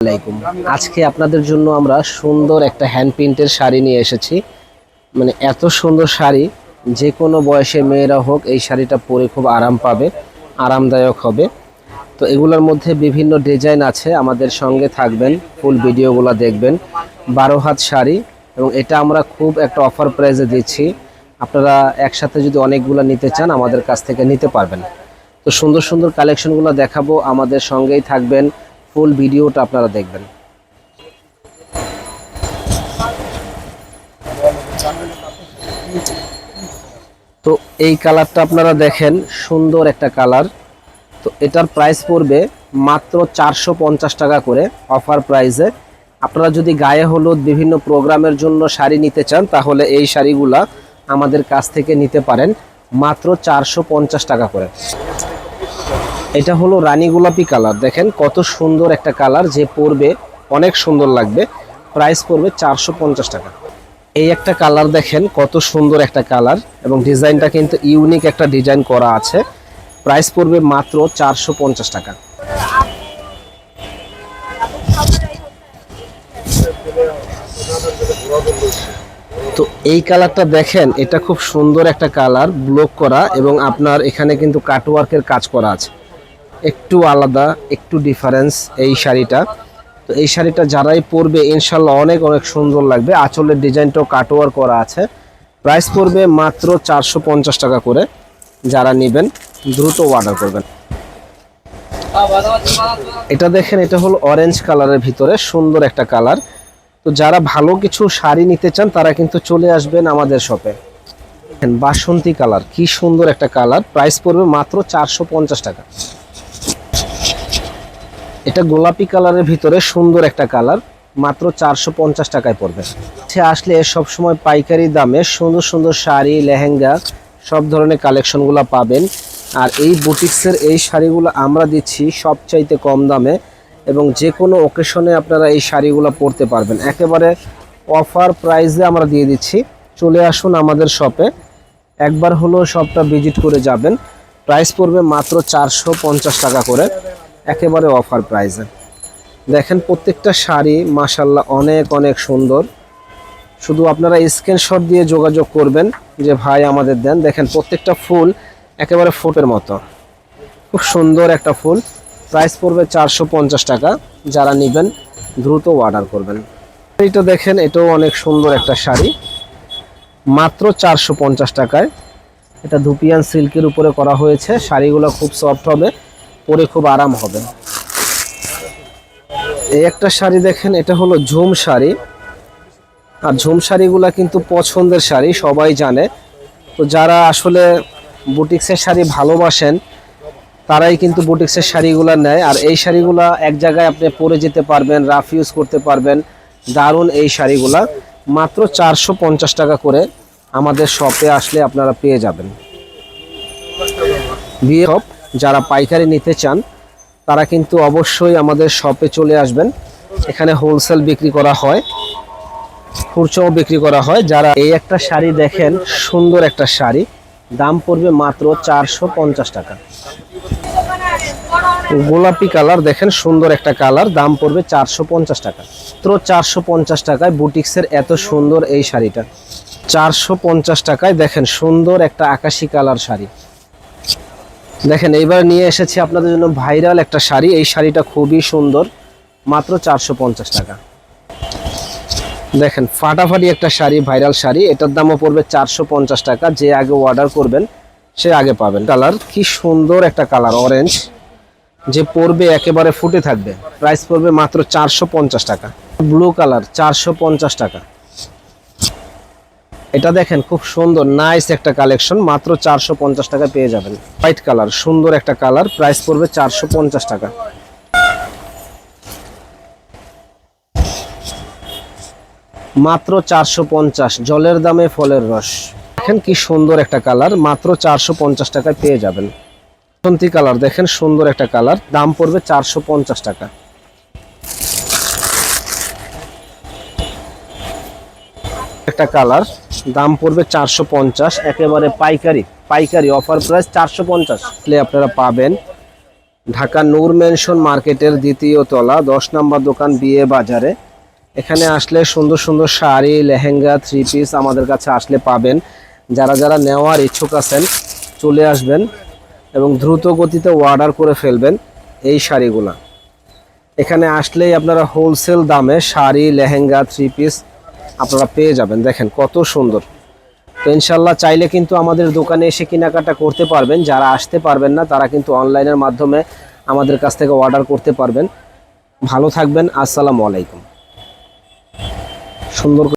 আলাইকুম। আজকে আপনাদের জন্য আমরা সুন্দর একটা হ্যান্ড প্রিন্টের শাড়ি নিয়ে এসেছি। মানে এত সুন্দর শাড়ি, যে কোনো বয়সে মেয়েরা হোক এই শাড়িটা পরে খুব আরাম পাবে, আরামদায়ক হবে। তো এগুলোর মধ্যে বিভিন্ন ডিজাইন আছে, আমাদের সঙ্গে থাকবেন ফুল ভিডিওগুলো দেখবেন। বারো হাত শাড়ি, এবং এটা আমরা খুব একটা অফার প্রাইসে দিচ্ছি। আপনারা একসাথে যদি অনেকগুলো নিতে চান, আমাদের কাছ থেকে নিতে পারবেন। তো সুন্দর সুন্দর কালেকশনগুলো দেখাবো। আমাদের সঙ্গেই থাকবেন ফুল ভিডিওটা আপনারা দেখবেন। তো এই কালারটা আপনারা দেখেন, সুন্দর একটা কালার। তো এটার প্রাইস পড়বে মাত্র চারশো পঞ্চাশ টাকা করে অফার প্রাইসে আপনারা যদি গায়ে হলুদ বিভিন্ন প্রোগ্রামের জন্য শাড়ি নিতে চান, তাহলে এই শাড়িগুলা আমাদের কাছ থেকে নিতে পারেন মাত্র চারশো পঞ্চাশ টাকা করে। এটা হলো রানী গোলাপি কালার। দেখেন কত সুন্দর একটা কালার যে পরবে অনেক সুন্দর লাগবে। প্রাইস পড়বে চারশো পঞ্চাশ টাকা। এই একটা কালার দেখেন কত সুন্দর একটা কালার এবং ডিজাইনটা কিন্তু ইউনিক একটা ডিজাইন করা আছে। প্রাইস পড়বে মাত্র চারশো পঞ্চাশ টাকা। তো এই কালারটা দেখেন, এটা খুব সুন্দর একটা কালার, ব্লক করা এবং আপনার এখানে কিন্তু কাটওয়ার্কের কাজ করা আছে। একটু আলাদা, একটু ডিফারেন্স এই শাড়িটা। তো এই শাড়িটা যারাই পরবে, ইনশাল্লাহ অনেক অনেক সুন্দর লাগবে। আঁচলের ডিজাইনটাও কাটওয়ার করা আছে। প্রাইস পড়বে মাত্র চারশো পঞ্চাশ টাকা করে। যারা নেবেন, দ্রুত অর্ডার করবেন। এটা দেখেন, এটা হলো অরেঞ্জ কালারের ভিতরে, সুন্দর একটা কালার তো যারা ভালো কিছু শাড়ি নিতে চান, তারা কিন্তু চলে আসবেন আমাদের শপে বাসন্তী কালার কি সুন্দর একটা কালার প্রাইস পড়বে মাত্র চারশো পঞ্চাশ টাকা। এটা গোলাপি কালারের ভিতরে সুন্দর একটা কালার, মাত্র চারশো পঞ্চাশ টাকায় পড়বে। সে আসলে সবসময় পাইকারি দামে সুন্দর সুন্দর শাড়ি, লেহেঙ্গা, সব ধরনের কালেকশনগুলো পাবেন। আর এই বুটিক্সের এই শাড়িগুলো আমরা দিচ্ছি সবচাইতে কম দামে এবং যে কোনো ওকেশনে আপনারা এই শাড়িগুলো পরতে পারবেন। একেবারে অফার প্রাইসে আমরা দিয়ে দিচ্ছি। চলে আসুন আমাদের শপে একবার হলো শপটা ভিজিট করে যাবেন। প্রাইস পড়বে মাত্র চারশো পঞ্চাশ টাকা করে। একেবারে অফার প্রাইসে দেখেন প্রত্যেকটা শাড়ি মাসাল্লাহ অনেক অনেক সুন্দর। শুধু আপনারা স্ক্রিনশট দিয়ে যোগাযোগ করবেন যে, ভাই, আমাদের দেন। দেখেন প্রত্যেকটা ফুল একেবারে ফুটের মতো। খুব সুন্দর একটা ফুল। প্রাইস পড়বে চারশো পঞ্চাশ টাকা। যারা নেবেন, দ্রুত অর্ডার করবেন। এইটা দেখেন, এটাও অনেক সুন্দর একটা শাড়ি। মাত্র চারশো পঞ্চাশ টাকায়। এটা ধুপিয়ান সিল্কের উপরে করা হয়েছে। শাড়িগুলো খুব সফট হবে। পরে খুব আরাম হবে। এই একটা শাড়ি দেখেন, এটা হলো ঝুম শাড়ি। আর ঝুম শাড়িগুলা কিন্তু পছন্দের শাড়ি, সবাই জানে। তো যারা আসলে বুটিক্সের শাড়ি ভালোবাসেন, তারাই কিন্তু বুটিক্সের শাড়িগুলো নেয়। আর এই শাড়িগুলা এক জায়গায় আপনি পরে যেতে পারবেন, রাফ ইউজ করতে পারবেন। দারুণ এই শাড়িগুলা। মাত্র চারশো পঞ্চাশ টাকা করে আমাদের শপে আসলে আপনারা পেয়ে যাবেন। বিয়ে যারা পাইকারি নিতে চান, তারা কিন্তু অবশ্যই আমাদের শপে চলে আসবেন। এখানে হোলসেল বিক্রি করা হয়, খুচরাও বিক্রি করা হয়। যারা এই একটা শাড়ি দেখেন, সুন্দর একটা শাড়ি, দাম পড়বে মাত্র চারশো পঞ্চাশ টাকা। গোলাপি কালার দেখেন, সুন্দর একটা কালার, দাম পড়বে চারশো পঞ্চাশ টাকা। মাত্র চারশো পঞ্চাশ টাকায় বুটিক্সের এত সুন্দর এই শাড়িটা। চারশো পঞ্চাশ টাকায় দেখেন, সুন্দর একটা আকাশি কালার শাড়ি। দেখেন, এইবার নিয়ে এসেছি আপনাদের জন্য ভাইরাল একটা শাড়ি। এই শাড়িটা খুবই সুন্দর, মাত্র চারশো পঞ্চাশ টাকা। দেখেন, ফাটাফাটি একটা শাড়ি, ভাইরাল শাড়ি। এটার দামও পড়বে চারশো পঞ্চাশ টাকা। যে আগে অর্ডার করবেন, সে আগে পাবেন। কালার, কি সুন্দর একটা কালার অরেঞ্জ যে পড়বে একেবারে ফুটে থাকবে। প্রাইস পড়বে মাত্র চারশো পঞ্চাশ টাকা। ব্লু কালার চারশো পঞ্চাশ টাকা। এটা দেখেন, খুব সুন্দর নাইস একটা কালেকশন মাত্র চারশো পঞ্চাশ টাকা পেয়ে যাবেন। হোয়াইট কালার সুন্দর একটা কালার প্রাইস পড়বে চারশো পঞ্চাশ টাকা। মাত্র চারশো পঞ্চাশ, জলের দামে ফলের রস। দেখেন কি সুন্দর একটা কালার মাত্র চারশো পঞ্চাশ টাকায় পেয়ে যাবেন। বাসন্তী কালার দেখেন সুন্দর একটা কালার দাম পড়বে চারশো পঞ্চাশ টাকা। একটা কালার দাম পড়বে চারশো পঞ্চাশ, একেবারে পাইকারি পাইকারি অফার প্রাইস চারশো পঞ্চাশ। আপনারা পাবেন ঢাকা নূর মেনশন মার্কেটের দ্বিতীয় তলা, দশ নম্বর দোকান বিয়ে বাজারে। এখানে আসলে সুন্দর সুন্দর শাড়ি, লেহেঙ্গা থ্রি পিস আমাদের কাছে আসলে পাবেন। যারা যারা নেওয়ার ইচ্ছুক আছেন, চলে আসবেন এবং দ্রুত গতিতে অর্ডার করে ফেলবেন এই শাড়িগুলা। এখানে আসলেই আপনারা হোলসেল দামে শাড়ি, লেহেঙ্গা থ্রি পিস আপনারা পেয়ে যাবেন। দেখেন কত সুন্দর। তো ইনশাল্লাহ চাইলে কিন্তু আমাদের দোকানে এসে কেনাকাটা করতে পারবেন। যারা আসতে পারবেন না, তারা কিন্তু অনলাইনের মাধ্যমে আমাদের কাছ থেকে অর্ডার করতে পারবেন। ভালো থাকবেন। আসসালামু আলাইকুম। সুন্দর